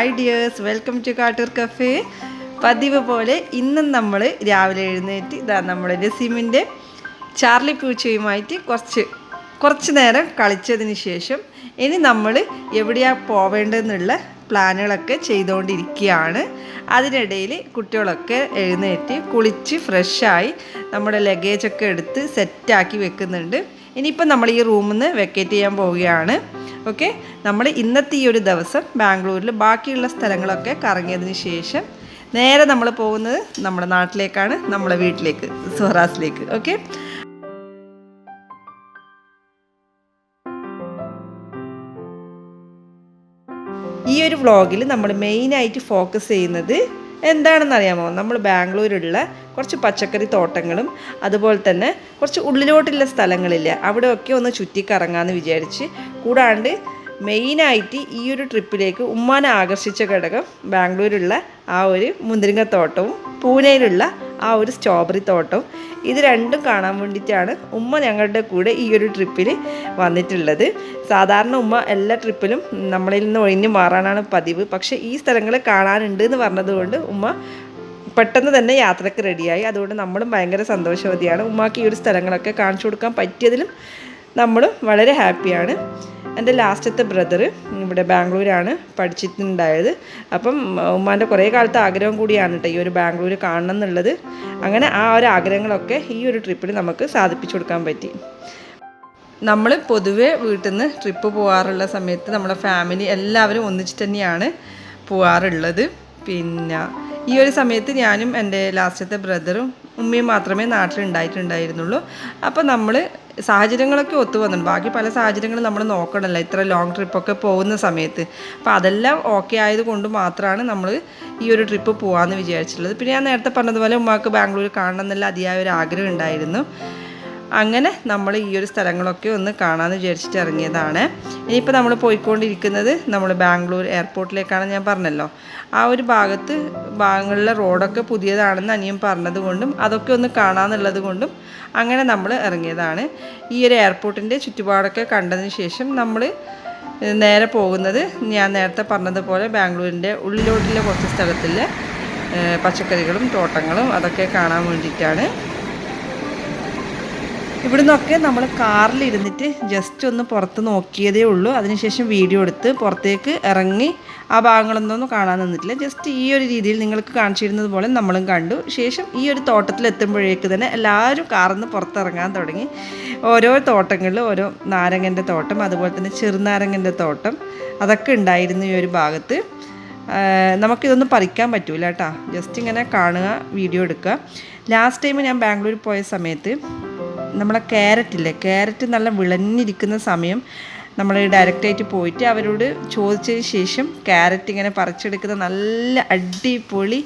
Hi dears welcome to Kattoor cafe പതിവ് പോലെ ഇന്നും നമ്മൾ രാവിലെ എഴുന്നേറ്റ് ഇതാ നമ്മുടെ രസീമിന്റെ ചാർലി പൂച്ചയുമായിട്ട് കുറച്ച് കുറച്ച് നേരം കളിച്ചതിന് ശേഷം ഇനി നമ്മൾ എവിടെയാ പോവേണ്ടതെന്നുള്ള പ്ലാനുകളൊക്കെ ചെയ്തുകൊണ്ടിരിക്കുകയാണ് അതിനിടയിൽ കുട്ടികളൊക്കെ എഴുന്നേറ്റ് കുളിച്ച് ഫ്രഷായി നമ്മുടെ ലഗേജൊക്കെ എടുത്ത് സെറ്റാക്കി വെക്കുന്നുണ്ട്. ഇനിയിപ്പോൾ നമ്മൾ ഈ റൂമിൽ നിന്ന് വെക്കേറ്റ് ചെയ്യാൻ പോവുകയാണ്. ഓക്കെ? നമ്മൾ ഇന്നത്തെ ഈ ഒരു ദിവസം ബാംഗ്ലൂരിൽ ബാക്കിയുള്ള സ്ഥലങ്ങളൊക്കെ കറങ്ങിയതിന് ശേഷം നേരെ നമ്മൾ പോകുന്നത് നമ്മുടെ നാട്ടിലേക്കാണ് നമ്മുടെ വീട്ടിലേക്ക് സുഹറാസിലേക്ക്. ഓക്കെ? ഈ ഒരു വ്ളോഗിൽ നമ്മൾ മെയിനായിട്ട് ഫോക്കസ് ചെയ്യുന്നത് എന്താണെന്ന് അറിയാമോ നമ്മൾ ബാംഗ്ലൂരിലുള്ള കുറച്ച് പച്ചക്കറി തോട്ടങ്ങളും അതുപോലെ തന്നെ കുറച്ച് ഉള്ളിലോട്ടുള്ള സ്ഥലങ്ങളില്ല. അവിടെയൊക്കെ ഒന്ന് ചുറ്റിക്കറങ്ങാമെന്ന് വിചാരിച്ച് കൂടാണ്ട് മെയിനായിട്ട് ഈ ഒരു ട്രിപ്പിലേക്ക് ഉമ്മാനെ ആകർഷിച്ച ഘടകം ബാംഗ്ലൂരുള്ള ആ ഒരു മുന്തിരിങ്ങത്തോട്ടവും പൂനെയിലുള്ള ആ ഒരു സ്ട്രോബെറി തോട്ടം. ഇത് രണ്ടും കാണാൻ വേണ്ടിയിട്ടാണ് ഉമ്മ ഞങ്ങളുടെ കൂടെ ഈ ഒരു ട്രിപ്പിൽ വന്നിട്ടുള്ളത്. സാധാരണ ഉമ്മ എല്ലാ ട്രിപ്പിലും നമ്മളിൽ നിന്ന് ഒഴിഞ്ഞു മാറാനാണ് പതിവ്. പക്ഷേ ഈ സ്ഥലങ്ങൾ കാണാനുണ്ട് എന്ന് പറഞ്ഞതുകൊണ്ട് ഉമ്മ പെട്ടെന്ന് തന്നെ യാത്രയ്ക്ക് റെഡിയായി അതുകൊണ്ട് നമ്മളും ഭയങ്കര സന്തോഷവതിയാണ്. ഉമ്മാക്ക് ഈ ഒരു സ്ഥലങ്ങളൊക്കെ കാണിച്ചു കൊടുക്കാൻ പറ്റിയതിലും നമ്മളും വളരെ ഹാപ്പിയാണ്. എന്റെ ലാസ്റ്റത്തെ ബ്രദർ ഇവിടെ ബാംഗ്ലൂരാണ് പഠിച്ചിട്ടുണ്ടായത്. അപ്പം ഉമ്മാന്റെ കുറേ കാലത്തെ ആഗ്രഹം കൂടിയാണ് കേട്ടോ ഈ ഒരു ബാംഗ്ലൂർ കാണണം എന്നുള്ളത് അങ്ങനെ ആ ഒരു ആഗ്രഹങ്ങളൊക്കെ ഈ ഒരു ട്രിപ്പിൽ നമുക്ക് സാധിപ്പിച്ചു കൊടുക്കാൻ പറ്റി. നമ്മൾ പൊതുവെ വീട്ടിൽ നിന്ന് ട്രിപ്പ് പോകാറുള്ള സമയത്ത് നമ്മുടെ ഫാമിലി എല്ലാവരും ഒന്നിച്ചിട്ട് തന്നെയാണ് പോകാറുള്ളത് പിന്നെ ഈ ഒരു സമയത്ത് ഞാനും എന്റെ ലാസ്റ്റത്തെ ബ്രദറും ഉമ്മയും മാത്രമേ നാട്ടിലുണ്ടായിട്ടുണ്ടായിരുന്നുള്ളൂ. അപ്പോൾ നമ്മൾ സാഹചര്യങ്ങളൊക്കെ ഒത്തു വന്നിട്ടുണ്ട്. ബാക്കി പല സാഹചര്യങ്ങളും നമ്മൾ നോക്കണമല്ലോ ഇത്ര ലോങ് ട്രിപ്പൊക്കെ പോകുന്ന സമയത്ത്. അപ്പോൾ അതെല്ലാം ഓക്കെ ആയതുകൊണ്ട് മാത്രമാണ് നമ്മൾ ഈ ഒരു ട്രിപ്പ് പോകാമെന്ന് വിചാരിച്ചിട്ടുള്ളത്. പിന്നെ ഞാൻ നേരത്തെ പറഞ്ഞതുപോലെ ഉമ്മാക്ക് ബാംഗ്ലൂർ കാണണം എന്നുള്ള അതിയായ ഒരു ആഗ്രഹം ഉണ്ടായിരുന്നു. അങ്ങനെ നമ്മൾ ഈ ഒരു സ്ഥലങ്ങളൊക്കെ ഒന്ന് കാണാമെന്ന് വിചാരിച്ചിട്ട് ഇറങ്ങിയതാണ്. ഇനിയിപ്പോൾ നമ്മൾ പോയിക്കൊണ്ടിരിക്കുന്നത് നമ്മൾ ബാംഗ്ലൂർ എയർപോർട്ടിലേക്കാണ് ഞാൻ പറഞ്ഞല്ലോ. ആ ഒരു ഭാഗത്ത് ഭാഗങ്ങളിലെ റോഡൊക്കെ പുതിയതാണെന്ന് അനിയൻ പറഞ്ഞതുകൊണ്ടും അതൊക്കെ ഒന്ന് കാണാമെന്നുള്ളത് കൊണ്ടും അങ്ങനെ നമ്മൾ ഇറങ്ങിയതാണ്. ഈ ഒരു എയർപോർട്ടിന്റെ ചുറ്റുപാടൊക്കെ കണ്ടതിന് ശേഷം നമ്മൾ നേരെ പോകുന്നത് ഞാൻ നേരത്തെ പറഞ്ഞതുപോലെ ബാംഗ്ലൂരിന്റെ ഉള്ളിലോട്ടുള്ള കുറച്ച് സ്ഥലത്തിലെ പച്ചക്കറികളും തോട്ടങ്ങളും അതൊക്കെ കാണാൻ വേണ്ടിയിട്ടാണ്. ഇവിടുന്നൊക്കെ നമ്മൾ കാറിലിരുന്നിട്ട് ജസ്റ്റ് ഒന്ന് പുറത്ത് നോക്കിയതേ ഉള്ളൂ. അതിനുശേഷം വീഡിയോ എടുത്ത് പുറത്തേക്ക് ഇറങ്ങി ആ ഭാഗങ്ങളൊന്നും കാണാൻ നിന്നിട്ടില്ല. ജസ്റ്റ് ഈ ഒരു രീതിയിൽ നിങ്ങൾക്ക് കാണിച്ചിരുന്നത് പോലെ നമ്മളും കണ്ടു. ശേഷം ഈ ഒരു തോട്ടത്തിൽ എത്തുമ്പോഴേക്ക് തന്നെ എല്ലാവരും കാറിൽ നിന്ന് പുറത്തിറങ്ങാൻ തുടങ്ങി. ഓരോ തോട്ടങ്ങളിൽ ഓരോ നാരങ്ങന്റെ തോട്ടം അതുപോലെ തന്നെ ചെറുനാരങ്ങന്റെ തോട്ടം അതൊക്കെ ഉണ്ടായിരുന്നു ഈ ഒരു ഭാഗത്ത്. നമുക്കിതൊന്നും പറിക്കാൻ പറ്റൂല കേട്ടോ. ജസ്റ്റ് ഇങ്ങനെ കാണുക വീഡിയോ എടുക്കുക. ലാസ്റ്റ് ടൈം ഞാൻ ബാംഗ്ലൂർ പോയ സമയത്ത് നമ്മളെ ക്യാരറ്റില്ലേ ക്യാരറ്റ് നല്ല വിളഞ്ഞിരിക്കുന്ന സമയം നമ്മൾ ഡയറക്റ്റായിട്ട് പോയിട്ട് അവരോട് ചോദിച്ചതിന് ശേഷം ക്യാരറ്റ് ഇങ്ങനെ പറിച്ചെടുക്കുന്ന നല്ല അടിപൊളി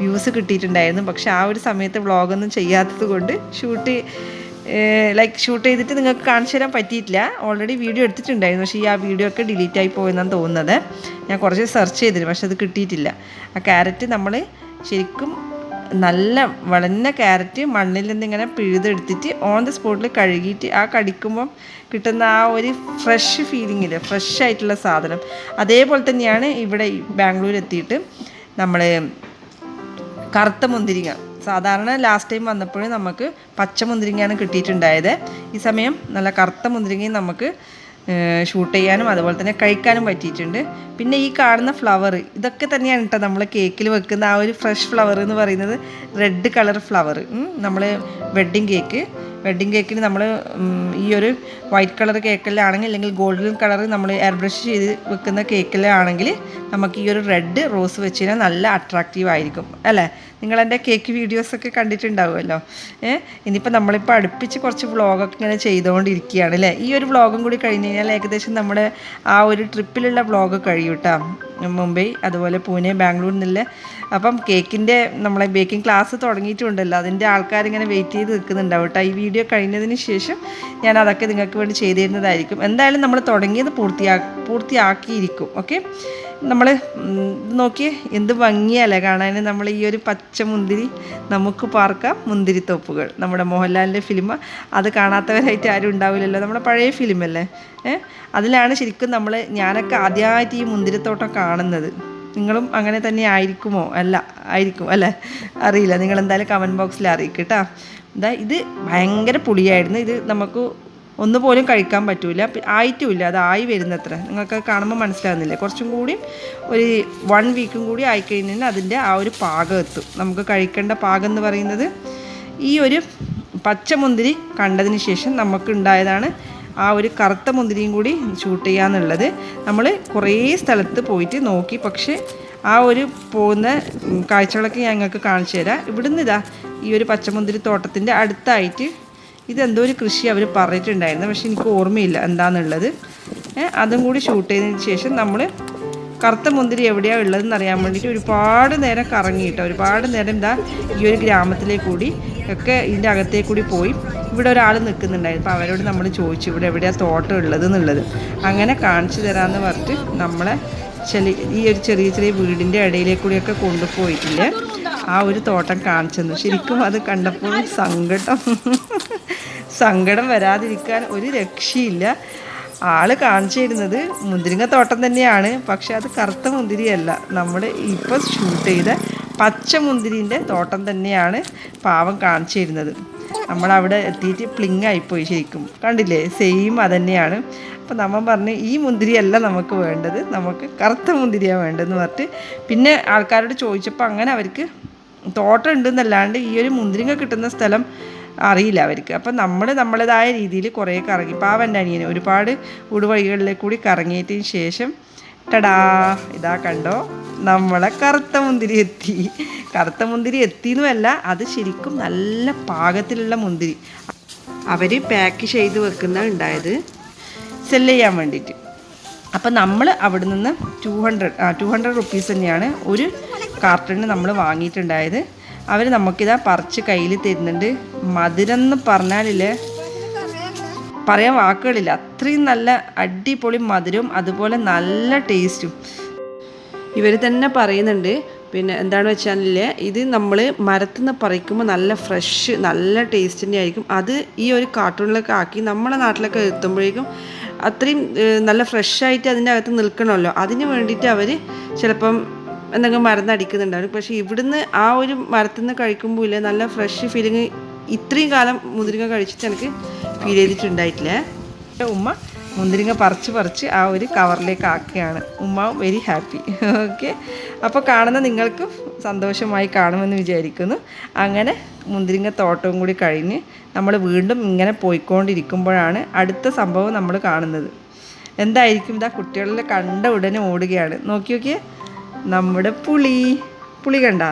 വ്യൂസ് കിട്ടിയിട്ടുണ്ടായിരുന്നു. പക്ഷേ ആ ഒരു സമയത്ത് വ്ളോഗൊന്നും ചെയ്യാത്തത് കൊണ്ട് ഷൂട്ട് ലൈക്ക് ഷൂട്ട് ചെയ്തിട്ട് നിങ്ങൾക്ക് കാണിച്ചു തരാൻ പറ്റിയിട്ടില്ല. ഓൾറെഡി വീഡിയോ എടുത്തിട്ടുണ്ടായിരുന്നു. പക്ഷേ ഈ ആ വീഡിയോ ഒക്കെ ഡിലീറ്റ് ആയി പോയെന്നാണ് തോന്നുന്നത്. ഞാൻ കുറച്ച് സെർച്ച് ചെയ്തിരുന്നു പക്ഷെ അത് കിട്ടിയിട്ടില്ല. ആ ക്യാരറ്റ് നമ്മൾ ശരിക്കും നല്ല വളഞ്ഞ ക്യാരറ്റ് മണ്ണിൽ നിന്ന് ഇങ്ങനെ പിഴുതെടുത്തിട്ട് ഓൺ ദ സ്പോട്ടിൽ കഴുകിയിട്ട് ആ കടിക്കുമ്പം കിട്ടുന്ന ആ ഒരു ഫ്രഷ് ഫീലിങ്ങിൽ ഫ്രഷ് ആയിട്ടുള്ള സാധനം. അതേപോലെ തന്നെയാണ് ഇവിടെ ബാംഗ്ലൂർ എത്തിയിട്ട് നമ്മൾ കറുത്ത മുന്തിരിങ്ങ. സാധാരണ ലാസ്റ്റ് ടൈം വന്നപ്പോഴും നമുക്ക് പച്ച മുന്തിരിങ്ങയാണ് കിട്ടിയിട്ടുണ്ടായത്. ഈ സമയം നല്ല കറുത്ത മുന്തിരിങ്ങയും നമുക്ക് ഷൂട്ട് ചെയ്യാനും അതുപോലെ തന്നെ കഴിക്കാനും പറ്റിയിട്ടുണ്ട്. പിന്നെ ഈ കാണുന്ന ഫ്ലവർ ഇതൊക്കെ തന്നെയാണ് കേട്ടോ നമ്മൾ കേക്കിൽ വെക്കുന്ന ആ ഒരു ഫ്രഷ് ഫ്ലവർ എന്ന് പറയുന്നത് റെഡ് കളർ ഫ്ലവർ നമ്മൾ വെഡ്ഡിങ് കേക്ക് വെഡ്ഡിങ് കേക്കിന് നമ്മൾ ഈ ഒരു വൈറ്റ് കളർ കേക്കിലാണെങ്കിൽ അല്ലെങ്കിൽ ഗോൾഡൻ കളർ നമ്മൾ എയർ ബ്രഷ് ചെയ്ത് വെക്കുന്ന കേക്കിലാണെങ്കിൽ നമുക്ക് ഈ ഒരു റെഡ് റോസ് വെച്ച് കഴിഞ്ഞാൽ നല്ല അട്രാക്റ്റീവ് ആയിരിക്കും. അല്ലേ? നിങ്ങളെന്റെ കേക്ക് വീഡിയോസൊക്കെ കണ്ടിട്ടുണ്ടാവുമല്ലോ. ഏഹ് ഇനിയിപ്പോൾ നമ്മളിപ്പോൾ അടുപ്പിച്ച് കുറച്ച് വ്ളോഗൊക്കെ ഇങ്ങനെ ചെയ്തുകൊണ്ടിരിക്കുകയാണ് അല്ലേ? ഈ ഒരു വ്ളോഗും കൂടി കഴിഞ്ഞ് കഴിഞ്ഞാൽ ഏകദേശം നമ്മുടെ ആ ഒരു ട്രിപ്പിലുള്ള വ്ളോഗ് കഴിയും കേട്ടോ മുംബൈ അതുപോലെ പൂനെ ബാംഗ്ലൂർ നിന്നുള്ള അപ്പം കേക്കിന്റെ നമ്മളെ ബേക്കിംഗ് ക്ലാസ് തുടങ്ങിയിട്ടുണ്ടല്ലോ. അതിന്റെ ആൾക്കാരിങ്ങനെ വെയിറ്റ് ചെയ്ത് നിൽക്കുന്നുണ്ടാവും കേട്ടോ. ഈ വീഡിയോ കഴിഞ്ഞതിന് ശേഷം ഞാൻ അതൊക്കെ നിങ്ങൾക്ക് വേണ്ടി ചെയ്തിരുന്നതായിരിക്കും. എന്തായാലും നമ്മൾ തുടങ്ങിയത് പൂർത്തിയാ പൂർത്തിയാക്കിയിരിക്കും. ഓക്കെ നമ്മൾ നോക്കിയേ എന്ത് ഭംഗിയല്ലേ കാണാൻ നമ്മൾ ഈ ഒരു പച്ച മുന്തിരി നമുക്ക് പാർക്കാം മുന്തിരിത്തോപ്പുകൾ നമ്മുടെ മോഹൻലാലിന്റെ ഫിലിം അത് കാണാത്തവരായിട്ട് ആരും ഉണ്ടാവില്ലല്ലോ. നമ്മുടെ പഴയ ഫിലിമല്ലേ ഏ? അതിലാണ് ശരിക്കും നമ്മൾ ഞാനൊക്കെ ആദ്യമായിട്ട് ഈ മുന്തിരിത്തോട്ടം കാണുന്നത്. നിങ്ങളും അങ്ങനെ തന്നെ ആയിരിക്കുമോ? അല്ല ആയിരിക്കും. അല്ലേ അറിയില്ല. നിങ്ങൾ എന്തായാലും കമന്റ് ബോക്സിൽ അറിയിക്കട്ടോ കേട്ടോ എന്താ ഇത് ഭയങ്കര പുളിയായിരുന്നു. ഇത് നമുക്ക് ഒന്നുപോലും കഴിക്കാൻ പറ്റൂല. ആയിട്ടുമില്ല. അത് ആയി വരുന്നത്ര. നിങ്ങൾക്ക് കാണുമ്പോൾ മനസ്സിലാകുന്നില്ല കുറച്ചും കൂടി ഒരു വൺ വീക്കും കൂടി ആയിക്കഴിഞ്ഞാൽ അതിന്റെ ആ ഒരു പാകം എത്തും നമുക്ക് കഴിക്കേണ്ട പാകം എന്ന് പറയുന്നത് ഈ ഒരു പച്ചമുന്തിരി കണ്ടതിന് ശേഷം നമുക്ക് ഉണ്ടായതാണ് ആ ഒരു കറുത്ത മുന്തിരിയും കൂടി ഷൂട്ട് ചെയ്യാന്നുള്ളത്. നമ്മൾ കുറേ സ്ഥലത്ത് പോയിട്ട് നോക്കി. പക്ഷേ ആ ഒരു പോകുന്ന കാഴ്ചകളൊക്കെ ഞങ്ങൾക്ക് കാണിച്ചു തരാം ഇവിടുന്ന് ഇതാ ഈ ഒരു പച്ചമുന്തിരി തോട്ടത്തിന്റെ അടുത്തായിട്ട് ഇതെന്തോ ഒരു കൃഷി അവർ പറഞ്ഞിട്ടുണ്ടായിരുന്നു. പക്ഷെ എനിക്ക് ഓർമ്മയില്ല എന്താണെന്നുള്ളത് അതും കൂടി ഷൂട്ട് ചെയ്തതിന് ശേഷം നമ്മൾ കറുത്ത മുന്തിരി എവിടെയാണ് ഉള്ളതെന്ന് അറിയാൻ വേണ്ടിയിട്ട് ഒരുപാട് നേരം കറങ്ങിയിട്ട് ഒരുപാട് നേരം ഇതാ ഈ ഒരു ഗ്രാമത്തിലേക്ക് കൂടി ഒക്കെ ഇതിന്റെ അകത്തേ കൂടി പോയി. ഇവിടെ ഒരാൾ നിൽക്കുന്നുണ്ടായിരുന്നു. അപ്പോൾ അവരോട് നമ്മൾ ചോദിച്ചു ഇവിടെ എവിടെയാണ് തോട്ടം ഉള്ളത് എന്നുള്ളത് അങ്ങനെ കാണിച്ചു തരാമെന്ന് പറഞ്ഞിട്ട് നമ്മളെ ചെറിയ ഈ ഒരു ചെറിയ ചെറിയ വീടിന്റെ ഇടയിലേക്ക് കൂടിയൊക്കെ കൊണ്ടുപോയിട്ടില്ലേ ആ ഒരു തോട്ടം കാണിച്ചെന്നു. ശരിക്കും അത് കണ്ടപ്പോൾ സങ്കടം. സങ്കടം വരാതിരിക്കാൻ ഒരു രക്ഷയില്ല. ആൾ കാണിച്ചിരുന്നത് മുന്തിരിങ്ങ തോട്ടം തന്നെയാണ്. പക്ഷെ അത് കറുത്ത മുന്തിരിയല്ല. നമ്മൾ ഇപ്പോൾ ഷൂട്ട് ചെയ്ത പച്ച മുന്തിരിന്റെ തോട്ടം തന്നെയാണ് പാവം കാണിച്ചിരുന്നത്. നമ്മളവിടെ എത്തിയിട്ട് പ്ലിങ് ആയിപ്പോയി ശരിക്കും. കണ്ടില്ലേ? സെയിം അതന്നെയാണ്. അപ്പോൾ നമ്മൾ പറഞ്ഞു ഈ മുന്തിരിയല്ല നമുക്ക് വേണ്ടത്. നമുക്ക് കറുത്ത മുന്തിരിയാണ് വേണ്ടതെന്ന് പറഞ്ഞിട്ട്. പിന്നെ ആൾക്കാരോട് ചോദിച്ചപ്പോൾ അങ്ങനെ അവർക്ക് തോട്ടം ഉണ്ടെന്നല്ലാണ്ട് ഈ ഒരു മുന്തിരിങ്ങ കിട്ടുന്ന സ്ഥലം അറിയില്ല അവർക്ക്. അപ്പം നമ്മൾ നമ്മളേതായ രീതിയിൽ കുറേ കറങ്ങി പാവന്റെ അനിയനെ ഒരുപാട് ഉടുവഴികളിലേക്ക് കൂടി കറങ്ങിയതിന് ശേഷം ടടാ ഇതാ കണ്ടോ നമ്മളെ കറുത്ത മുന്തിരി എത്തി. കറുത്ത മുന്തിരി എത്തിയെന്നുമല്ല അത് ശരിക്കും നല്ല പാകത്തിലുള്ള മുന്തിരി. അവർ പാക്ക് ചെയ്ത് വെക്കുന്ന ഉണ്ടായത് സെല്ല് ചെയ്യാൻ വേണ്ടിയിട്ട്. അപ്പം നമ്മൾ അവിടെ നിന്ന് ടു ഹൺഡ്രഡ് ആ ടു ഹൺഡ്രഡ് റുപ്പീസ് തന്നെയാണ് ഒരു കാർട്ടണിന് നമ്മൾ വാങ്ങിയിട്ടുണ്ടായത്. അവർ നമുക്കിതാ പറിച്ച് കയ്യിൽ തരുന്നുണ്ട്. മധുരം എന്ന് പറഞ്ഞാലില്ല പറയാൻ വാക്കുകളില്ല. അത്രയും നല്ല അടിപൊളി മധുരവും അതുപോലെ നല്ല ടേസ്റ്റും. ഇവർ തന്നെ പറയുന്നുണ്ട്. പിന്നെ എന്താണ് വെച്ചാൽ ഇത് നമ്മൾ മരത്തിൽ നിന്ന് പറിക്കുമ്പോൾ നല്ല ഫ്രഷ് നല്ല ടേസ്റ്റിന്റെ ആയിരിക്കും അത് ഈ ഒരു കാർട്ടൂണിലൊക്കെ ആക്കി നമ്മുടെ നാട്ടിലൊക്കെ എത്തുമ്പോഴേക്കും അത്രയും നല്ല ഫ്രഷായിട്ട് അതിന്റെ അകത്ത് നിൽക്കണമല്ലോ. അതിന് വേണ്ടിയിട്ട് അവർ ചിലപ്പം എന്തെങ്കിലും മരുന്ന് അടിക്കുന്നുണ്ടാവും. പക്ഷേ ഇവിടുന്ന് ആ ഒരു മരത്തിൽ നിന്ന് കഴിക്കുമ്പോൾ ഇല്ലേ നല്ല ഫ്രഷ് ഫീലിംഗ് ഇത്രയും കാലം മുതിരിങ്ങ കഴിച്ചിട്ട് എനിക്ക് ഫീൽ ചെയ്തിട്ടുണ്ടായിട്ടില്ല. ഉമ്മ? മുന്തിരിങ്ങ പറിച്ച് പറിച്ച് ആ ഒരു കവറിലേക്ക് ആക്കുകയാണ് ഉമ്മ വെരി ഹാപ്പി ഓക്കെ അപ്പോൾ കാണുന്ന നിങ്ങൾക്കും സന്തോഷമായി കാണുമെന്ന് വിചാരിക്കുന്നു. അങ്ങനെ മുന്തിരിങ്ങ തോട്ടവും കൂടി കഴിഞ്ഞ് നമ്മൾ വീണ്ടും ഇങ്ങനെ പോയിക്കൊണ്ടിരിക്കുമ്പോഴാണ് അടുത്ത സംഭവം നമ്മൾ കാണുന്നത്. എന്തായിരിക്കും? ഇതാ കുട്ടികളിൽ കണ്ട ഉടനെ ഓടുകയാണ്. നോക്കി നോക്കിയേ നമ്മുടെ പുളി. പുളി കണ്ട?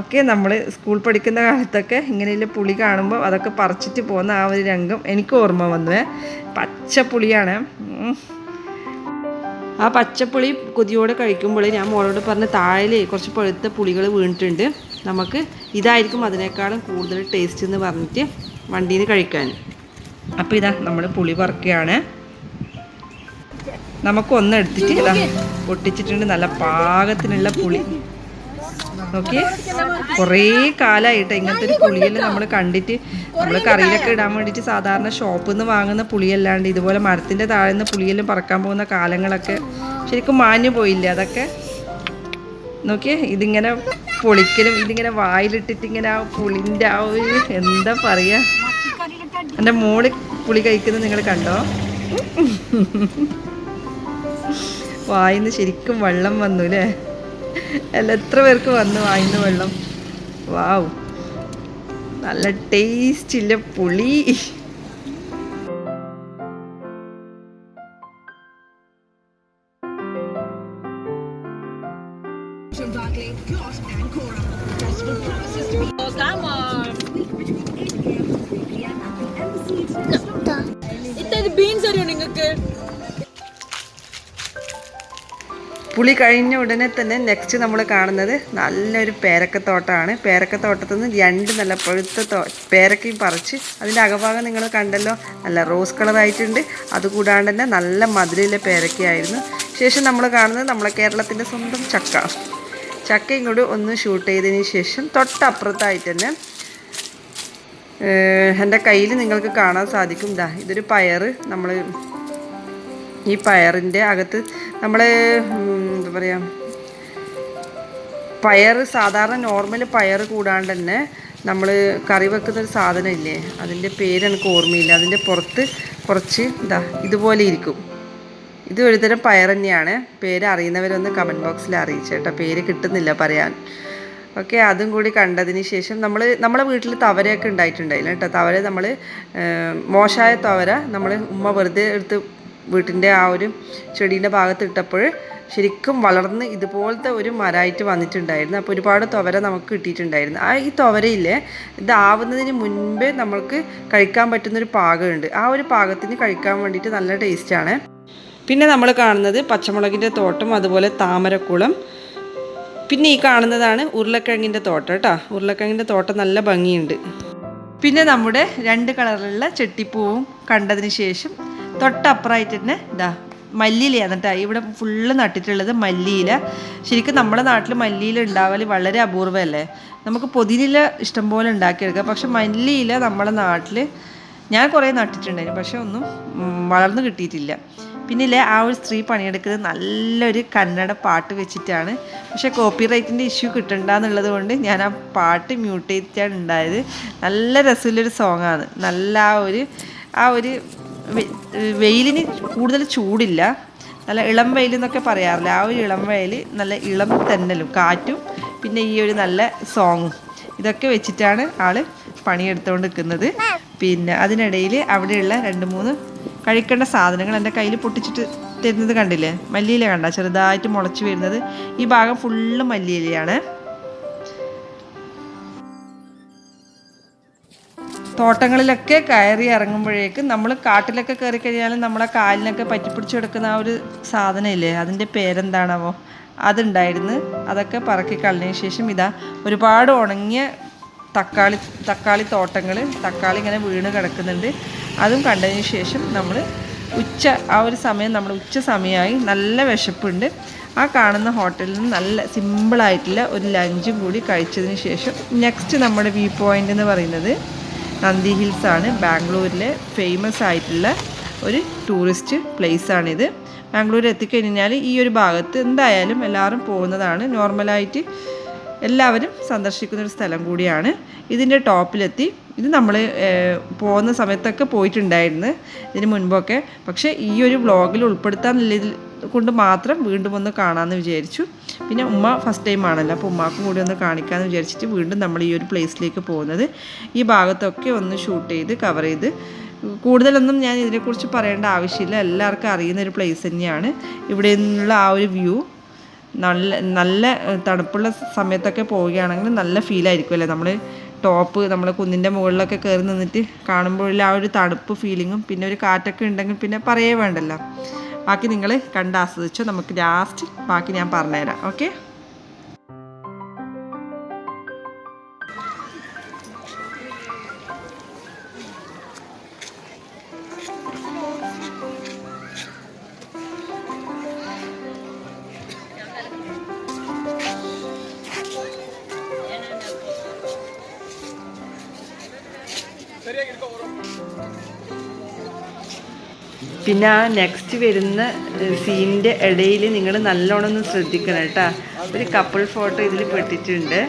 ഒക്കെ നമ്മൾ സ്കൂൾ പഠിക്കുന്ന കാലത്തൊക്കെ ഇങ്ങനെയുള്ള പുളി കാണുമ്പോൾ അതൊക്കെ പറിച്ചിട്ട് പോകുന്ന ആ ഒരു രംഗം എനിക്ക് ഓർമ്മ വന്നു പച്ച പുളിയാണ് ആ പച്ചപ്പുളി കൊതിയോടെ കഴിക്കുമ്പോൾ ഞാൻ മോളോട് പറഞ്ഞ താഴെ കുറച്ച് പഴുത്ത പുളികൾ വീണിട്ടുണ്ട്. നമുക്ക് ഇതായിരിക്കും അതിനേക്കാളും കൂടുതൽ ടേസ്റ്റ് എന്ന് പറഞ്ഞിട്ട് വണ്ടിയിൽ നിന്ന് കഴിക്കാൻ. അപ്പോൾ ഇതാ നമ്മൾ പുളി പറക്കുകയാണ്. നമുക്ക് ഒന്ന് എടുത്തിട്ട് ഇതാ പൊട്ടിച്ചിട്ടുണ്ട് നല്ല പാകത്തിനുള്ള പുളി. ഓക്കെ. കുറേ കാലമായിട്ട് ഇങ്ങനത്തെ ഒരു പുളിയിൽ നമ്മൾ കണ്ടിട്ട്. നമ്മൾ കറിയിലൊക്കെ ഇടാൻ വേണ്ടിയിട്ട് സാധാരണ ഷോപ്പിൽ നിന്ന് വാങ്ങുന്ന പുളിയല്ലാണ്ട് ഇതുപോലെ മരത്തിന്റെ താഴെ നിന്ന് പുളിയെല്ലാം പറക്കാൻ പോകുന്ന കാലങ്ങളൊക്കെ ശരിക്കും മാഞ്ഞു പോയില്ലേ അതൊക്കെ? നോക്കിയേ ഇതിങ്ങനെ പൊളിക്കലും ഇതിങ്ങനെ വായിലിട്ടിട്ട് ഇങ്ങനെ ആ പുളിന്റെ ആ ഒരു എന്താ പറയുക എന്റെ മോൾ പുളി കഴിക്കുന്നത് നിങ്ങൾ കണ്ടോ? വായിന്ന് ശരിക്കും വെള്ളം വന്നു അല്ലേ അല്ല എത്ര പേർക്ക് വന്നു വായിന്ന് വെള്ളം? വാവ് നല്ല ടേസ്റ്റ് ഇല്ല പുളി. പുളി കഴിഞ്ഞ ഉടനെ തന്നെ നെക്സ്റ്റ് നമ്മൾ കാണുന്നത് നല്ലൊരു പേരക്കത്തോട്ടമാണ് പേരക്കത്തോട്ടത്തിൽ നിന്ന് രണ്ട് നല്ല പഴുത്ത തോ പേരക്കയും പറിച്ച് അതിന്റെ അകഭാഗം നിങ്ങൾ കണ്ടല്ലോ നല്ല റോസ് കളറായിട്ടുണ്ട് അതുകൂടാണ്ട് തന്നെ നല്ല മധുരയിലെ പേരക്കയായിരുന്നു. ശേഷം നമ്മൾ കാണുന്നത് നമ്മളെ കേരളത്തിന്റെ സ്വന്തം ചക്ക. ചക്ക ഇങ്ങോട്ട് ഒന്ന് ഷൂട്ട് ചെയ്തതിന് ശേഷം തൊട്ടപ്പുറത്തായിട്ട് തന്നെ എന്റെ കയ്യിൽ നിങ്ങൾക്ക് കാണാൻ സാധിക്കും. ഇതാ ഇതൊരു പയറ്. നമ്മൾ ഈ പയറിന്റെ അകത്ത് നമ്മൾ എന്താ പറയുക പയർ സാധാരണ നോർമൽ പയർ കൂടാണ്ട് തന്നെ നമ്മൾ കറി വെക്കുന്ന ഒരു സാധനം ഇല്ലേ അതിന്റെ പേര് എനിക്ക് ഓർമ്മയില്ല. അതിന്റെ പുറത്ത് കുറച്ച് ഇതാ ഇതുപോലെ ഇരിക്കും. ഇത് ഒരുതരം പയർ തന്നെയാണ്. പേര് അറിയുന്നവരൊന്ന് കമന്റ് ബോക്സിൽ അറിയിച്ചേട്ടോ. പേര് കിട്ടുന്നില്ല പറയാൻ. ഓക്കെ അതും കൂടി കണ്ടതിന് ശേഷം നമ്മൾ നമ്മളെ വീട്ടിൽ തവരയൊക്കെ ഉണ്ടായിട്ടുണ്ടായില്ല കേട്ടോ. തവര നമ്മൾ മോശമായ തവര നമ്മൾ ഉമ്മ വെറുതെ എടുത്ത് വീട്ടിന്റെ ആ ഒരു ചെടീന്റെ ഭാഗത്ത് ഇട്ടപ്പോൾ ശരിക്കും വളർന്ന് ഇതുപോലത്തെ ഒരു മരമായിട്ട് വന്നിട്ടുണ്ടായിരുന്നു. അപ്പോൾ ഒരുപാട് തുവര നമുക്ക് കിട്ടിയിട്ടുണ്ടായിരുന്നു. ആ ഈ തുവരയില്ലേ ഇതാവുന്നതിന് മുൻപേ നമ്മൾക്ക് കഴിക്കാൻ പറ്റുന്നൊരു പാകമുണ്ട്. ആ ഒരു പാകത്തിന് കഴിക്കാൻ വേണ്ടിയിട്ട് നല്ല ടേസ്റ്റാണ്. പിന്നെ നമ്മൾ കാണുന്നത് പച്ചമുളകിന്റെ തോട്ടം അതുപോലെ താമരക്കുളം. പിന്നെ ഈ കാണുന്നതാണ് ഉരുളക്കിഴങ്ങിന്റെ തോട്ടം കേട്ടോ. ഉരുളക്കിഴങ്ങിന്റെ തോട്ടം നല്ല ഭംഗിയുണ്ട്. പിന്നെ നമ്മുടെ രണ്ട് കളറിലുള്ള ചെട്ടിപ്പൂവും കണ്ടതിന് ശേഷം തൊട്ടപ്പുറമായിട്ട് തന്നെ ഇതാ മല്ലിയിലയാണ് കേട്ടോ ഇവിടെ ഫുള്ള് നട്ടിട്ടുള്ളത് മല്ലിയില. ശരിക്കും നമ്മുടെ നാട്ടിൽ മല്ലിയില ഉണ്ടാവൽ വളരെ അപൂർവമല്ലേ നമുക്ക് പൊതിനില ഇഷ്ടംപോലെ ഉണ്ടാക്കിയെടുക്കാം. പക്ഷെ മല്ലിയില നമ്മുടെ നാട്ടിൽ ഞാൻ കുറേ നട്ടിട്ടുണ്ടായിരുന്നു. പക്ഷെ ഒന്നും വളർന്നു കിട്ടിയിട്ടില്ല. പിന്നെ ഇല്ലേ ആ ഒരു സ്ത്രീ പണിയെടുക്കുന്നത് നല്ലൊരു കന്നഡ പാട്ട് വെച്ചിട്ടാണ്. പക്ഷെ കോപ്പി റൈറ്റിന്റെ ഇഷ്യൂ കിട്ടണ്ടെന്നുള്ളത് കൊണ്ട് ഞാൻ ആ പാട്ട് മ്യൂട്ട് ചെയ്തിട്ടാണ് ഉണ്ടായത്. നല്ല രസമുള്ളൊരു സോങ്ങാണ് നല്ല ആ ഒരു ആ ഒരു വെയിലിന് കൂടുതൽ ചൂടില്ല. നല്ല ഇളം വെയിൽ എന്നൊക്കെ പറയാറില്ല? ആ ഒരു ഇളം വെയിൽ നല്ല ഇളം തെന്നലും കാറ്റും പിന്നെ ഈ ഒരു നല്ല സോങ്ങും ഇതൊക്കെ വെച്ചിട്ടാണ് ആൾ പണിയെടുത്തുകൊണ്ട് നിൽക്കുന്നത് പിന്നെ അതിനിടയിൽ അവിടെയുള്ള രണ്ട് മൂന്ന് കഴിക്കേണ്ട സാധനങ്ങൾ എന്റെ കയ്യിൽ പൊട്ടിച്ചിട്ട് തരുന്നത് കണ്ടില്ലേ? മല്ലിയില കണ്ട? ചെറുതായിട്ട് മുളച്ച് വരുന്നത്. ഈ ഭാഗം ഫുള്ള് മല്ലിയിലയാണ്. തോട്ടങ്ങളിലൊക്കെ കയറി ഇറങ്ങുമ്പോഴേക്കും നമ്മൾ കാട്ടിലൊക്കെ കയറി കഴിഞ്ഞാൽ നമ്മളെ കാലിനൊക്കെ പറ്റിപ്പിടിച്ച് കിടക്കുന്ന ആ ഒരു സാധനമില്ലേ? അതിന്റെ പേരെന്താണാവോ? അതുണ്ടായിരുന്നു. അതൊക്കെ പറക്കി കളഞ്ഞതിന് ശേഷം ഇതാ ഒരുപാട് ഉണങ്ങിയ തക്കാളി തക്കാളി തോട്ടങ്ങൾ തക്കാളി ഇങ്ങനെ വീണ് കിടക്കുന്നുണ്ട്. അതും കണ്ടതിന് ശേഷം നമ്മൾ ഉച്ച ആ ഒരു സമയം നമ്മൾ ഉച്ച സമയമായി നല്ല വിശപ്പുണ്ട്. ആ കാണുന്ന ഹോട്ടലിൽ നിന്ന് നല്ല സിമ്പിളായിട്ടുള്ള ഒരു ലഞ്ചും കൂടി കഴിച്ചതിന് ശേഷം നെക്സ്റ്റ് നമ്മുടെ വ്യൂ പോയിന്റ് എന്ന് പറയുന്നത് നന്ദി ഹിൽസ് ആണ് ബാംഗ്ലൂരിലെ ഫേമസ് ആയിട്ടുള്ള ഒരു ടൂറിസ്റ്റ് പ്ലേസ് ആണിത്. ബാംഗ്ലൂർ എത്തിക്കഴിഞ്ഞാൽ ഈ ഒരു ഭാഗത്ത് എന്തായാലും എല്ലാവരും പോകുന്നതാണ്. നോർമലായിട്ട് എല്ലാവരും സന്ദർശിക്കുന്ന ഒരു സ്ഥലം കൂടിയാണ്. ഇതിന്റെ ടോപ്പിലെത്തി. ഇത് നമ്മൾ പോകുന്ന സമയത്തൊക്കെ പോയിട്ടുണ്ടായിരുന്നു ഇതിന് മുൻപൊക്കെ. പക്ഷേ ഈ ഒരു വ്ളോഗിൽ ഉൾപ്പെടുത്താൻ കൊണ്ട് മാത്രം വീണ്ടും ഒന്ന് കാണാമെന്ന് വിചാരിച്ചു. പിന്നെ ഉമ്മ ഫസ്റ്റ് ടൈം ആണല്ലോ. അപ്പോൾ ഉമ്മാക്കും കൂടി ഒന്ന് കാണിക്കാമെന്ന് വിചാരിച്ചിട്ട് വീണ്ടും നമ്മൾ ഈ ഒരു പ്ലേസിലേക്ക് പോകുന്നത്. ഈ ഭാഗത്തൊക്കെ ഒന്ന് ഷൂട്ട് ചെയ്ത് കവർ ചെയ്ത്. കൂടുതലൊന്നും ഞാൻ ഇതിനെക്കുറിച്ച് പറയേണ്ട ആവശ്യമില്ല. എല്ലാവർക്കും അറിയുന്ന ഒരു പ്ലേസ് തന്നെയാണ്. ഇവിടെ നിന്നുള്ള ആ ഒരു വ്യൂ നല്ല നല്ല തണുപ്പുള്ള സമയത്തൊക്കെ പോവുകയാണെങ്കിൽ നല്ല ഫീലായിരിക്കും അല്ലേ നമ്മൾ ടോപ്പ് നമ്മൾ കുന്നിന്റെ മുകളിലൊക്കെ കയറി നിന്നിട്ട് കാണുമ്പോഴുള്ള ആ ഒരു തണുപ്പ് ഫീലിങ്ങും പിന്നെ ഒരു കാറ്റൊക്കെ ഉണ്ടെങ്കിൽ പിന്നെ പറയേ വേണ്ടല്ലോ. ബാക്കി നിങ്ങൾ കണ്ടാസ്വദിച്ചോ നമുക്ക് ലാസ്റ്റ് ബാക്കി ഞാൻ പറഞ്ഞുതരാം. ഓക്കെ പിന്നെ ആ നെക്സ്റ്റ് വരുന്ന സീനിന്റെ ഇടയിൽ നിങ്ങൾ നല്ലോണം ഒന്ന് ശ്രദ്ധിക്കണം കേട്ടോ. ഒരു കപ്പിൾ ഫോട്ടോ ഇതിൽ പെട്ടിട്ടുണ്ട്.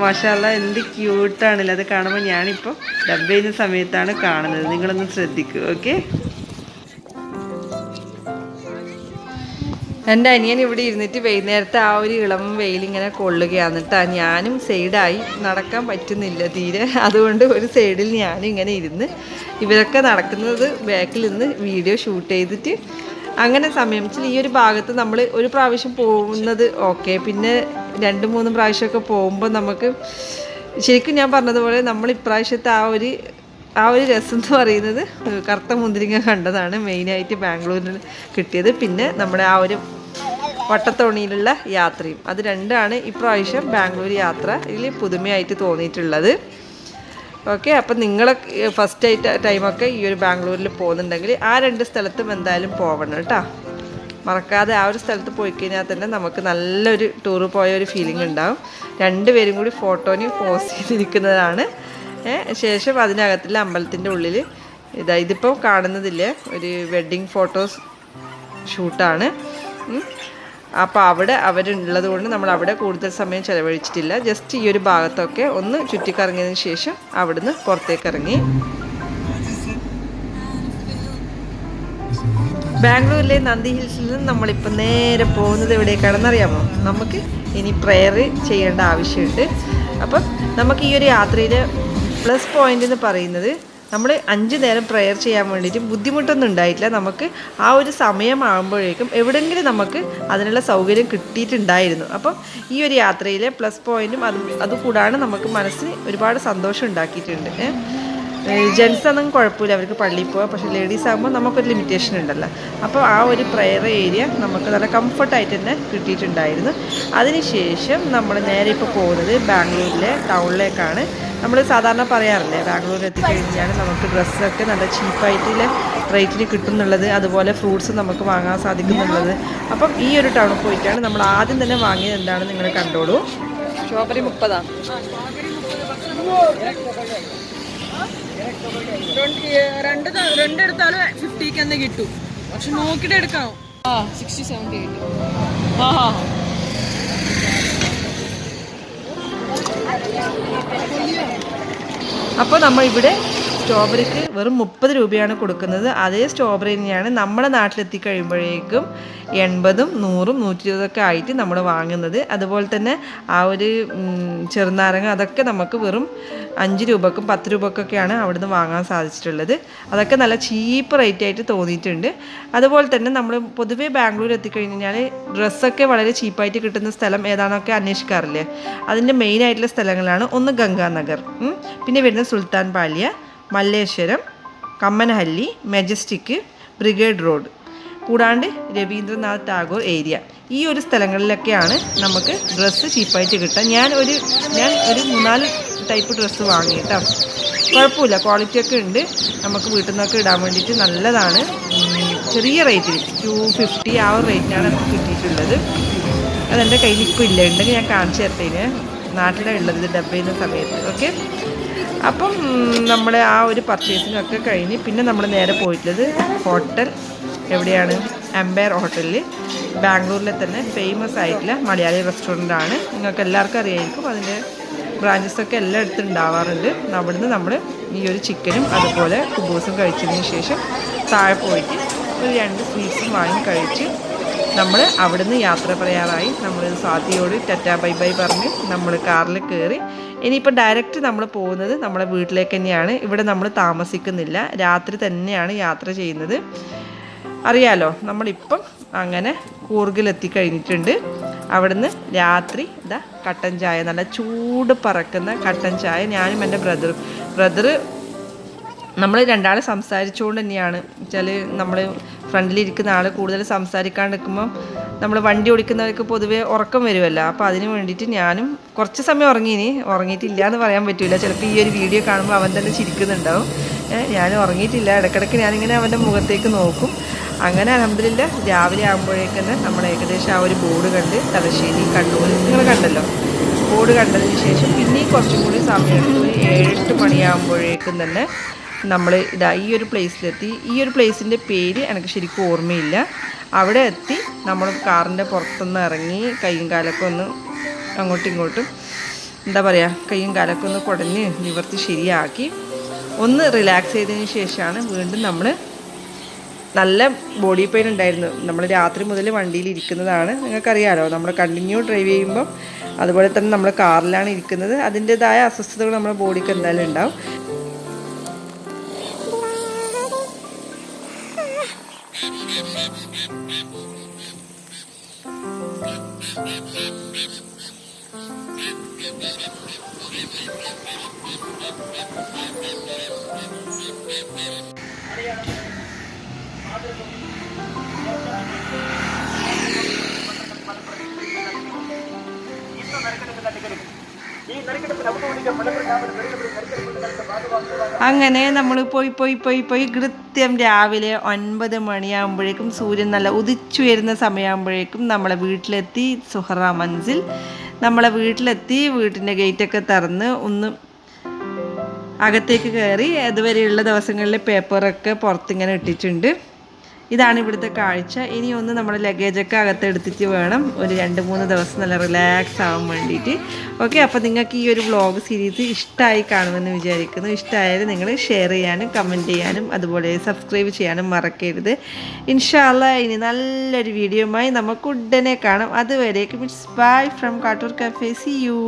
മാഷാല്ല എന്ത് ക്യൂട്ടാണല്ലോ അത് കാണുമ്പോൾ ഞാനിപ്പോൾ ഡബ് ചെയ്യുന്ന സമയത്താണ് കാണുന്നത്. നിങ്ങളൊന്ന് ശ്രദ്ധിക്കൂ ഓക്കെ എന്റെ അനിയൻ ഇവിടെ ഇരുന്നിട്ട് വൈകുന്നേരത്തെ ആ ഒരു ഇളം വെയിലിങ്ങനെ കൊള്ളുകയാണ് കേട്ടോ ഞാനും സൈഡായി നടക്കാൻ പറ്റുന്നില്ല തീരെ. അതുകൊണ്ട് ഒരു സൈഡിൽ ഞാനും ഇങ്ങനെ ഇരുന്ന് ഇവരൊക്കെ നടക്കുന്നത് ബാക്കിൽ നിന്ന് വീഡിയോ ഷൂട്ട് ചെയ്തിട്ട് അങ്ങനെ സമയം വെച്ചാൽ ഈ ഒരു ഭാഗത്ത് നമ്മൾ ഒരു പ്രാവശ്യം പോകുന്നത് ഓക്കെ. പിന്നെ രണ്ട് മൂന്ന് പ്രാവശ്യമൊക്കെ പോകുമ്പോൾ നമുക്ക് ശരിക്കും ഞാൻ പറഞ്ഞതുപോലെ നമ്മൾ ഇപ്രാവശ്യത്തെ ആ ഒരു ആ ഒരു രസം എന്ന് പറയുന്നത് കറുത്ത മുന്തിരിങ്ങ കണ്ടതാണ് മെയിനായിട്ട് ബാംഗ്ലൂരിൽ കിട്ടിയത്. പിന്നെ നമ്മുടെ ആ ഒരു വട്ടത്തോണിയിലുള്ള യാത്രയും. അത് രണ്ടാണ് ഇപ്രാവശ്യം ബാംഗ്ലൂർ യാത്ര ഇതിൽ പുതുമയായിട്ട് തോന്നിയിട്ടുള്ളത്. ഓക്കെ അപ്പം നിങ്ങൾ ഫസ്റ്റ് ആയിട്ട് ടൈമൊക്കെ ഈ ഒരു ബാംഗ്ലൂരിൽ പോകുന്നുണ്ടെങ്കിൽ ആ രണ്ട് സ്ഥലത്തും എന്തായാലും പോകണം കേട്ടോ. മറക്കാതെ ആ ഒരു സ്ഥലത്ത് പോയി കഴിഞ്ഞാൽ തന്നെ നമുക്ക് നല്ലൊരു ടൂറ് പോയ ഒരു ഫീലിംഗ് ഉണ്ടാവും. രണ്ടുപേരും കൂടി ഫോട്ടോന് പോസ്റ്റ് ചെയ്തിരിക്കുന്നതാണ് ശേഷം അതിനകത്തുള്ള അമ്പലത്തിന്റെ ഉള്ളിൽ ഇതാ ഇതിപ്പോൾ കാണുന്നതില്ലേ? ഒരു വെഡ്ഡിങ് ഫോട്ടോസ് ഷൂട്ടാണ് അപ്പോൾ അവിടെ അവരുള്ളത് കൊണ്ട് നമ്മൾ അവിടെ കൂടുതൽ സമയം ചിലവഴിച്ചിട്ടില്ല. ജസ്റ്റ് ഈ ഒരു ഭാഗത്തൊക്കെ ഒന്ന് ചുറ്റിക്കറങ്ങിയതിന് ശേഷം അവിടുന്ന് പുറത്തേക്ക് ഇറങ്ങി ബാംഗ്ലൂരിലെ നന്ദി ഹിൽസിൽ നിന്ന് നമ്മളിപ്പോൾ നേരെ പോകുന്നത് എവിടേക്കാണെന്നറിയാമോ? നമുക്ക് ഇനി പ്രെയർ ചെയ്യേണ്ട ആവശ്യമുണ്ട്. അപ്പം നമുക്ക് ഈ ഒരു യാത്രയിൽ പ്ലസ് പോയിന്റ് എന്ന് പറയുന്നത് നമ്മൾ അഞ്ച് നേരം പ്രെയർ ചെയ്യാൻ വേണ്ടിയിട്ട് ബുദ്ധിമുട്ടൊന്നും ഉണ്ടായിട്ടില്ല. നമുക്ക് ആ ഒരു സമയമാകുമ്പോഴേക്കും എവിടെയെങ്കിലും നമുക്ക് അതിനുള്ള സൗകര്യം കിട്ടിയിട്ടുണ്ടായിരുന്നു. അപ്പം ഈ ഒരു യാത്രയിലെ പ്ലസ് പോയിന്റും അത് അതുകൂടാണ് നമുക്ക് മനസ്സിന് ഒരുപാട് സന്തോഷം ഉണ്ടാക്കിയിട്ടുണ്ട്. ജെൻസ് ഒന്നും കുഴപ്പമില്ല. അവർക്ക് പള്ളിയിൽ പോകാം പക്ഷെ ലേഡീസ് ആകുമ്പോൾ നമുക്കൊരു ലിമിറ്റേഷൻ ഉണ്ടല്ലോ. അപ്പോൾ ആ ഒരു പ്രയർ ഏരിയ നമുക്ക് നല്ല കംഫർട്ടായിട്ട് തന്നെ കിട്ടിയിട്ടുണ്ടായിരുന്നു. അതിനുശേഷം നമ്മൾ നേരെ ഇപ്പോൾ പോകുന്നത് ബാംഗ്ലൂരിലെ ടൗണിലേക്കാണ് നമ്മൾ സാധാരണ പറയാറില്ലേ ബാംഗ്ലൂരിൽ എത്തിക്കഴിഞ്ഞാൽ നമുക്ക് ഡ്രസ്സൊക്കെ നല്ല ചീപ്പായിട്ടുള്ള റേറ്റിന് കിട്ടുന്നുള്ളത്. അതുപോലെ ഫ്രൂട്ട്സ് നമുക്ക് വാങ്ങാൻ സാധിക്കുന്നുള്ളത്. അപ്പം ഈ ഒരു ടൗണിൽ പോയിട്ടാണ് നമ്മൾ ആദ്യം തന്നെ വാങ്ങിയത്. എന്താണെന്ന് നിങ്ങൾ കണ്ടോളൂ. സ്ട്രോബെറി മുപ്പതാ. രണ്ട് രണ്ടെടുത്താലും ഫിഫ്റ്റിക്ക് തന്നെ കിട്ടും. പക്ഷെ നോക്കിട്ട് എടുക്കാം. ആ സിക്സ്റ്റി സെവന്റി എയ്റ്റ് ആ അപ്പോൾ നമ്മൾ ഇവിടെ സ്ട്രോബെറിക്ക് വെറും മുപ്പത് രൂപയാണ് കൊടുക്കുന്നത്. അതേ സ്ട്രോബെറി തന്നെയാണ് നമ്മുടെ നാട്ടിലെത്തി കഴിയുമ്പോഴേക്കും എൺപതും നൂറും നൂറ്റി ഇരുപതൊക്കെ ആയിട്ട് നമ്മൾ വാങ്ങുന്നത്. അതുപോലെ തന്നെ ആ ഒരു ചെറുനാരങ്ങ അതൊക്കെ നമുക്ക് വെറും അഞ്ച് രൂപക്കും പത്ത് രൂപക്കൊക്കെയാണ് നിന്ന് വാങ്ങാൻ സാധിച്ചിട്ടുള്ളത്. അതൊക്കെ നല്ല ചീപ്പ് റേറ്റ് ആയിട്ട് തോന്നിയിട്ടുണ്ട്. അതുപോലെ തന്നെ നമ്മൾ പൊതുവേ ബാംഗ്ലൂർ എത്തിക്കഴിഞ്ഞാൽ ഡ്രസ്സൊക്കെ വളരെ ചീപ്പായിട്ട് കിട്ടുന്ന സ്ഥലം ഏതാണൊക്കെ അന്വേഷിക്കാറില്ലേ? അതിന്റെ മെയിൻ ആയിട്ടുള്ള സ്ഥലങ്ങളാണ് ഒന്ന് ഗംഗാനഗർ പിന്നെ വരുന്നത് Sultan Palya Malleshwaram Kammanahalli Majestic Brigade Road കൂടാണ്ട് രവീന്ദ്രനാഥ് ടാഗോർ ഏരിയ. ഈ ഒരു സ്ഥലങ്ങളിലൊക്കെയാണ് നമുക്ക് ഡ്രസ്സ് ചീപ്പായിട്ട് കിട്ടുക. ഞാൻ ഒരു ഞാൻ ഒരു മൂന്നാൽ ടൈപ്പ് ഡ്രസ്സ് വാങ്ങി കേട്ടോ. കുഴപ്പമില്ല ക്വാളിറ്റി ഒക്കെ ഉണ്ട്. നമുക്ക് വീട്ടിൽ നിന്നൊക്കെ ഇടാൻ വേണ്ടിയിട്ട് നല്ലതാണ്. ചെറിയ റേറ്റിൽ ടു ഫിഫ്റ്റി ആ ഒരു റേറ്റിനാണ് നമുക്ക് കിട്ടിയിട്ടുള്ളത്. അതെന്റെ കയ്യിൽ ഇപ്പോൾ ഇല്ല. ഉണ്ടെങ്കിൽ ഞാൻ കാണിച്ചു തരത്തേന്. നാട്ടിലാണ് ഉള്ളത് ഡബ് ചെയ്യുന്ന സമയത്ത്. ഓക്കെ? അപ്പം നമ്മുടെ ആ ഒരു പർച്ചേസിങ്ങൊക്കെ കഴിഞ്ഞ് പിന്നെ നമ്മൾ നേരെ പോയിട്ടുള്ളത് ഹോട്ടൽ എവിടെയാണ്? അമ്പയർ ഹോട്ടലിൽ ബാംഗ്ലൂരിലെ തന്നെ ഫേമസ് ആയിട്ടുള്ള മലയാളി റെസ്റ്റോറന്റ് ആണ്. നിങ്ങൾക്ക് എല്ലാവർക്കും അറിയായിരിക്കും. അതിന്റെ ബ്രാഞ്ചസൊക്കെ എല്ലായിടത്തും ഉണ്ടാവാറുണ്ട്. അവിടുന്ന് നമ്മൾ ഈ ഒരു ചിക്കനും അതുപോലെ കുബൂസും കഴിച്ചതിന് ശേഷം താഴെ പോയിട്ട് ഒരു രണ്ട് സ്വീറ്റ്സും വാങ്ങി കഴിച്ച് നമ്മൾ അവിടുന്ന് യാത്ര പറയാറായി. നമ്മൾ സ്വാതിയോട് ടറ്റാ ബൈ ബൈ പറഞ്ഞ് നമ്മൾ കാറിൽ കയറി ഇനിയിപ്പോൾ ഡയറക്റ്റ് നമ്മൾ പോകുന്നത് നമ്മുടെ വീട്ടിലേക്ക് തന്നെയാണ്. ഇവിടെ നമ്മൾ താമസിക്കുന്നില്ല. രാത്രി തന്നെയാണ് യാത്ര ചെയ്യുന്നത്. അറിയാലോ നമ്മളിപ്പം അങ്ങനെ കൂർഗിലെത്തി കഴിഞ്ഞിട്ടുണ്ട്. അവിടുന്ന് രാത്രി ഇതാ കട്ടൻ ചായ നല്ല ചൂട് പറക്കുന്ന കട്ടൻ ചായ ഞാനും എന്റെ ബ്രദറും ബ്രദറ് നമ്മൾ രണ്ടാൾ സംസാരിച്ചുകൊണ്ട് തന്നെയാണ്. വെച്ചാൽ നമ്മൾ ഫ്രണ്ടിലിരിക്കുന്ന ആൾ കൂടുതൽ സംസാരിക്കാണ്ട് നിൽക്കുമ്പം നമ്മൾ വണ്ടി ഓടിക്കുന്നവർക്ക് പൊതുവേ ഉറക്കം വരുമല്ലോ അപ്പോൾ അതിന് വേണ്ടിയിട്ട് ഞാനും കുറച്ച് സമയം ഉറങ്ങിയിനി. ഉറങ്ങിയിട്ടില്ല എന്ന് പറയാൻ പറ്റില്ല ചിലപ്പോൾ ഈ ഒരു വീഡിയോ കാണുമ്പോൾ അവൻ തന്നെ ചിരിക്കുന്നുണ്ടാവും. ഞാൻ ഉറങ്ങിയിട്ടില്ല. ഇടയ്ക്കിടയ്ക്ക് ഞാനിങ്ങനെ അവന്റെ മുഖത്തേക്ക് നോക്കും. അങ്ങനെ അലഹമില്ല രാവിലെ ആകുമ്പോഴേക്ക് തന്നെ നമ്മൾ ഏകദേശം ആ ഒരു ബോർഡ് കണ്ട് തലശ്ശേരി കണ്ണൂർ നിങ്ങൾ കണ്ടല്ലോ? ബോർഡ് കണ്ടതിന് ശേഷം പിന്നെയും കുറച്ചും കൂടി സമയം ഏഴെട്ട് മണിയാകുമ്പോഴേക്കും തന്നെ നമ്മൾ ഇതാ ഈ ഒരു പ്ലേസിലെത്തി ഈ ഒരു പ്ലേസിന്റെ പേര് എനിക്ക് ശരിക്കും ഓർമ്മയില്ല. അവിടെ എത്തി. നമ്മൾ കാറിന്റെ പുറത്തുനിന്ന് ഇറങ്ങി കൈയും കാലൊക്കെ ഒന്ന് അങ്ങോട്ടും ഇങ്ങോട്ടും എന്താ പറയുക കൈയും കാലൊക്കെ ഒന്ന് കുടഞ്ഞ് നിവർത്തി ശരിയാക്കി. ഒന്ന് റിലാക്സ് ചെയ്തതിന് ശേഷമാണ് വീണ്ടും നമ്മൾ നല്ല ബോഡി പെയിൻ ഉണ്ടായിരുന്നു. നമ്മൾ രാത്രി മുതൽ വണ്ടിയിൽ ഇരിക്കുന്നതാണ്. നിങ്ങൾക്കറിയാലോ നമ്മൾ കണ്ടിന്യൂ ഡ്രൈവ് ചെയ്യുമ്പം അതുപോലെ തന്നെ നമ്മൾ കാറിലാണ് ഇരിക്കുന്നത്. അതിന്റെതായ അസ്വസ്ഥതകൾ നമ്മുടെ ബോഡിക്ക് എന്തായാലും ഉണ്ടാവും. അങ്ങനെ നമ്മൾ പോയി പോയി പോയി പോയി. കൃത്യം രാവിലെ ഒൻപത് മണിയാകുമ്പോഴേക്കും സൂര്യൻ നല്ല ഉദിച്ചുയരുന്ന സമയമാകുമ്പോഴേക്കും നമ്മളെ വീട്ടിലെത്തി സുഹറ മൻസിൽ നമ്മളെ വീട്ടിലെത്തി വീട്ടിന്റെ ഗേറ്റൊക്കെ തുറന്ന് ഒന്ന് അകത്തേക്ക് കയറി അതുവരെയുള്ള ദിവസങ്ങളിലെ പേപ്പറൊക്കെ പുറത്തിങ്ങനെ ഇട്ടിട്ടുണ്ട്. ഇതാണ് ഇവിടുത്തെ കാഴ്ച. ഇനി ഒന്ന് നമ്മൾ ലഗേജൊക്കെ അകത്തെടുത്തിട്ട് വേണം ഒരു രണ്ട് മൂന്ന് ദിവസം നല്ല റിലാക്സ് ആവാൻ വേണ്ടിയിട്ട്. ഓക്കെ അപ്പോൾ നിങ്ങൾക്ക് ഈ ഒരു വ്ളോഗ് സീരീസ് ഇഷ്ടമായി കാണുമെന്ന് വിചാരിക്കുന്നു. ഇഷ്ടമായാലും നിങ്ങൾ ഷെയർ ചെയ്യാനും കമന്റ് ചെയ്യാനും അതുപോലെ സബ്സ്ക്രൈബ് ചെയ്യാനും മറക്കരുത്. ഇൻഷാല്ല ഇനി നല്ലൊരു വീഡിയോയുമായി നമുക്ക് ഉടനെ കാണാം. അതുവരേക്കും it's bye from Kattoor cafe see you